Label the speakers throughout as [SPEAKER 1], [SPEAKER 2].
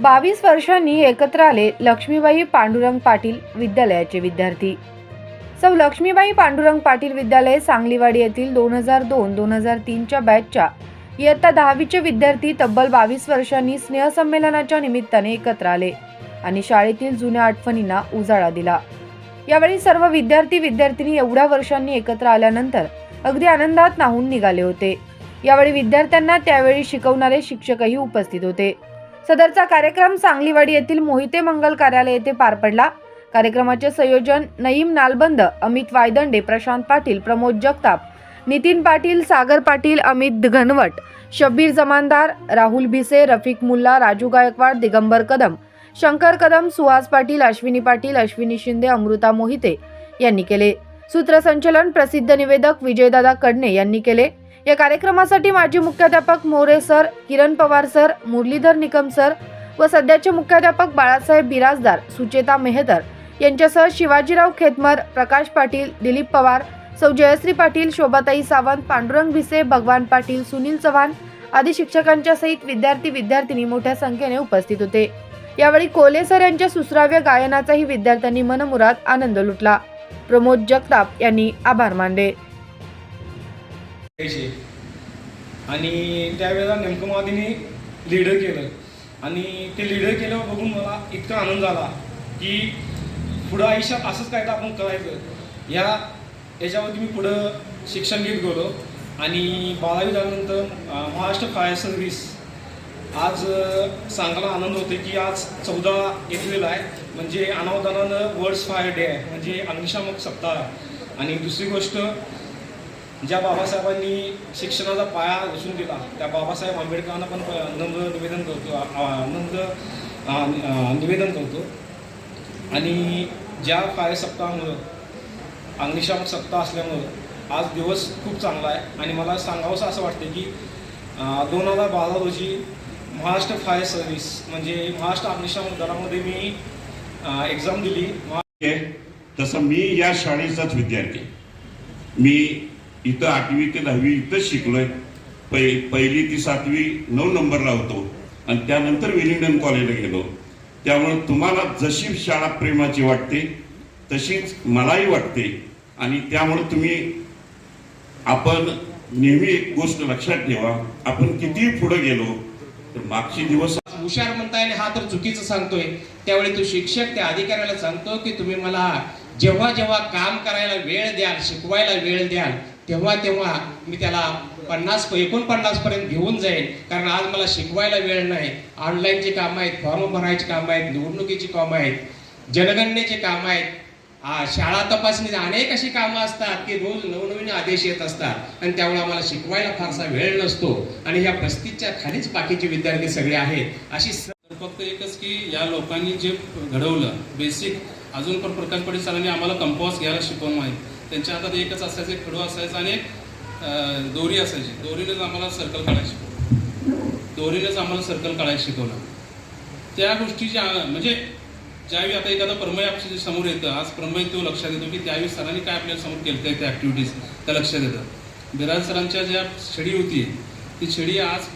[SPEAKER 1] बावीस वर्षांनी एकत्र आले लक्ष्मीबाई पांडुरंग पाटील विद्यालयाचे विद्यार्थी. सौ लक्ष्मीबाई पांडुरंग पाटील विद्यालय सांगलीवाडी येथील दोन हजार दोन दोन हजार तीनच्या बॅचच्या इयत्ता दहावीचे विद्यार्थी तब्बल बावीस वर्षांनी स्नेहसंमेलनाच्या निमित्ताने एकत्र आले आणि शाळेतील जुन्या आठवणींना उजाळा दिला. यावेळी सर्व विद्यार्थी विद्यार्थिनी एवढ्या वर्षांनी एकत्र आल्यानंतर अगदी आनंदात नाहून निघाले होते. यावेळी विद्यार्थ्यांना त्यावेळी शिकवणारे शिक्षकही उपस्थित होते. सदरचा कार्यक्रम सांगलीवाडी येथील मोहिते मंगल कार्यालय येथे पार पडला. कार्यक्रमाचे संयोजन नईम नालबंद अमित वायदंडे प्रशांत पाटील प्रमोद जगताप नितीन पाटील सागर पाटील अमित घनवट शब्बीर जमानदार राहुल भिसे रफिक मुल्ला राजू गायकवाड दिगंबर कदम शंकर कदम सुहास पाटील अश्विनी पाटील अश्विनी शिंदे अमृता मोहिते यांनी केले. सूत्रसंचलन प्रसिद्ध निवेदक विजयदादा कडणे यांनी केले. या कार्यक्रमासाठी माजी मुख्याध्यापक More sir Kiran Pawar sir Muralidhar Nikam sir व सध्याचे मुख्याध्यापक बाळासाहेब बिराजदार सुचेता मेहतर यांच्यासह शिवाजीराव खेतमर प्रकाश पाटील दिलीप पवार सौ जयश्री पाटील शोभाताई सावंत पांडुरंग भिसे भगवान पाटील सुनील चव्हाण आदी शिक्षकांच्या सहित विद्यार्थी विद्यार्थिनी मोठ्या संख्येने उपस्थित होते. यावेळी कोले सर यांच्या सुसराव्य गायनाचाही विद्यार्थ्यांनी मनमुराद आनंद लुटला. प्रमोद जगताप यांनी आभार मानले.
[SPEAKER 2] आणि त्यावेळेला नेमकं मला तिने लीडर केलं. आणि ते लीडर केल्यावर बघून मला इतका आनंद झाला की पुढं आयुष्यात असंच काय तर आपण करायचं. या याच्यावरती मी पुढं शिक्षण घेत गेलो. आणि बारावी झाल्यानंतर महाराष्ट्र फायर सर्व्हिस आज सांगायला आनंद होते की आज चौदा एप्रिल आहे. म्हणजे अनावधानानं वर्ल्ड फायर डे आहे. म्हणजे अग्निशामक सप्ताह आहे. आणि दुसरी गोष्ट ज्या बाबासाहेबांनी शिक्षणाचा पाया रचून दिला त्या बाबासाहेब आंबेडकरांना पण प- नम्र निवेदन करतो आनंद निवेदन करतो. आणि ज्या फायर अग्निशामक सप्ताह असल्यामुळं आज दिवस खूप चांगला आहे. आणि मला सांगावंसं असं वाटतं की दोन हजार बारा रोजी महाराष्ट्र फायर सर्व्हिस म्हणजे महाराष्ट्र अग्निशामक दलामध्ये मी एक्झाम दिली.
[SPEAKER 3] तसं मी या शाळेचाच विद्यार्थी. मी इथं आठवी ते दहावी इथंच शिकलोय. पै पहिली ती सातवी नऊ नंबरला होतो. आणि त्यानंतर विलिंगडन कॉलेजला गेलो. त्यामुळे तुम्हाला जशी शाळा प्रेमाची वाटते तशीच मलाही वाटते. आणि त्यामुळे तुम्ही आपण नेहमी एक गोष्ट लक्षात ठेवा. आपण कितीही पुढे गेलो तर मागचे दिवस
[SPEAKER 4] हुशार म्हणताय आणि हा तर चुकीचं सांगतोय. त्यावेळी तो शिक्षक त्या अधिकाऱ्याला सांगतो की तुम्ही मला जेव्हा जेव्हा काम करायला वेळ द्याल शिकवायला वेळ द्याल तेव्हा तेव्हा मी त्याला पन्नास एकोणपन्नास पर्यंत घेऊन जाईन. कारण आज मला शिकवायला वेळ नाही. ऑनलाईनची कामं आहेत फॉर्म भरायची कामं आहेत निवडणुकीची कामं आहेत जनगणनेची कामं आहेत. शाळा तपासणीचे अनेक अशी कामं असतात की रोज नवनवीन आदेश येत असतात. आणि त्यामुळे आम्हाला शिकवायला फारसा वेळ नसतो. आणि ह्या पस्तीसच्या खालीच बाकीचे विद्यार्थी सगळे आहेत. अशी
[SPEAKER 5] फक्त एकच की या लोकांनी जे घडवलं बेसिक अजून पण प्रकाश पाटील सरांनी आम्हाला कंपॉस घ्यायला शिकवून माहिती त्यांच्या हातात एकच असायचं एक खडू असायचा आणि एक दोरी असायची. दोरीनेच आम्हाला सर्कल काढायला शिकवलं दोरीनेच आम्हाला सर्कल काढायला शिकवलं. त्या गोष्टीच्या म्हणजे ज्यावेळी आता एखादा प्रमेय आपल्यासमोर येतं आज प्रमेय तो लक्षात येतो की त्यावेळी सरांनी काय आपल्यासमोर केलं त्या ॲक्टिव्हिटीज त्या लक्षात येतं. बिराज सरांच्या ज्या छडी होती ती छडी आज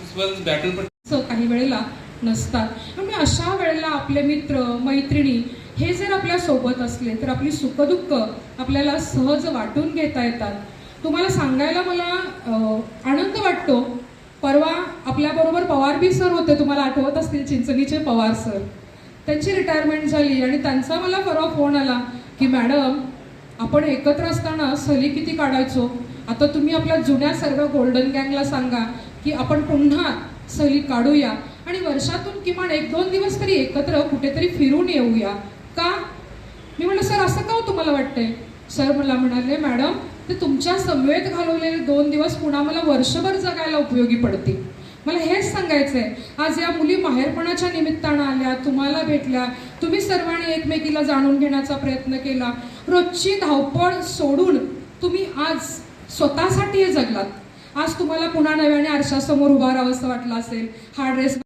[SPEAKER 5] बॅटन पण
[SPEAKER 6] काही वेळेला नसतात. त्यामुळे अशा वेळेला आपले मित्र मैत्रिणी हे जर आपल्यासोबत असले तर आपली सुखदुःख आपल्याला सहज वाटून घेता येतात. तुम्हाला सांगायला मला आनंद वाटतो. परवा आपल्याबरोबर पवार बी सर होते तुम्हाला आठवत असतील चिंचणीचे पवार सर. त्यांची रिटायरमेंट झाली आणि त्यांचा मला परवा फोन आला की मॅडम आपण एकत्र असताना सहली किती काढायचो? आता तुम्ही आपल्या जुन्या सर्व गोल्डन गँगला सांगा की आपण पुन्हा सहली काढूया. आणि वर्षातून किमान एक दोन दिवस तरी एकत्र कुठेतरी फिरून येऊया. का? मी म्हटलं सर असं का हो तुम्हाला वाटतंय? सर मला म्हणाले मॅडम ते तुमच्या समवेत घालवलेले दोन दिवस पुन्हा मला वर्षभर जगायला उपयोगी पडतील. मला हेच सांगायचंय आज या मुली माहेरपणाच्या निमित्तानं आल्या तुम्हाला भेटल्या तुम्ही सर्वांनी एकमेकीला जाणून घेण्याचा प्रयत्न केला. रोजची धावपळ सोडून तुम्ही आज स्वतःसाठी हे जगलात. आज तुम्हाला पुन्हा नव्याने आरशासमोर उभा राहावंसं वाटलं असेल. हा ड्रेस